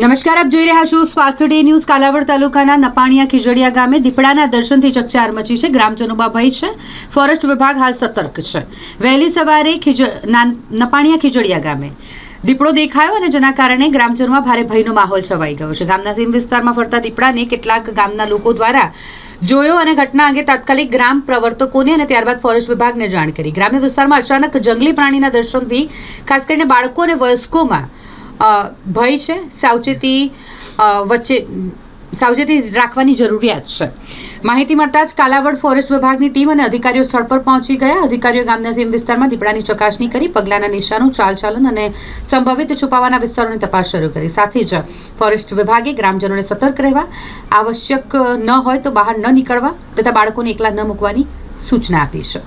નમસ્કાર, આપ જોઈ રહ્યા છો સ્પાર્ક ટુડે ન્યૂઝ કાલાવડ તાલુકાના નપાણિયા ખીજડીયા ગામે દીપડાના દર્શનથી ચકચાર મચી છે. ગ્રામજનોમાં ભય છે. ફોરેસ્ટ વિભાગ હાલ સતર્ક છે. વહેલી સવારે ખીજ નપાણિયા ખીજડીયા ગામે દીપડો દેખાયો અને જેના કારણે ગ્રામજનોમાં ભારે ભયનો માહોલ છવાઈ ગયો છે. ગામના સીમ વિસ્તારમાં ફરતા દીપડાને કેટલાક ગામના લોકો દ્વારા જોયો અને ઘટના અંગે તાત્કાલિક ગ્રામ પ્રવર્તકોને અને ત્યારબાદ ફોરેસ્ટ વિભાગને જાણ કરી. ગ્રામ્ય વિસ્તારમાં અચાનક જંગલી પ્રાણીના દર્શનથી ખાસ કરીને બાળકો અને વયસ્કોમાં ભય છે, સાવચેતી વચ્ચે, સાવચેતી રાખવાની જરૂરિયાત છે. માહિતી મળતા જ કાલાવડ ફોરેસ્ટ વિભાગની ટીમ અને અધિકારીઓ સ્થળ પર પહોંચી ગયા. અધિકારીઓ ગામના સીમ વિસ્તારમાં દીપડાની ચકાસણી કરી, પગલાંના નિશાનો, ચાલચાલન અને સંભવિત છુપાવાના વિસ્તારોની તપાસ શરૂ કરી. સાથે જ ફોરેસ્ટ વિભાગે ગ્રામજનોને સતર્ક રહેવા, આવશ્યક ન હોય તો બહાર ન નીકળવા તથા બાળકોને એકલા ન મૂકવાની સૂચના આપી છે.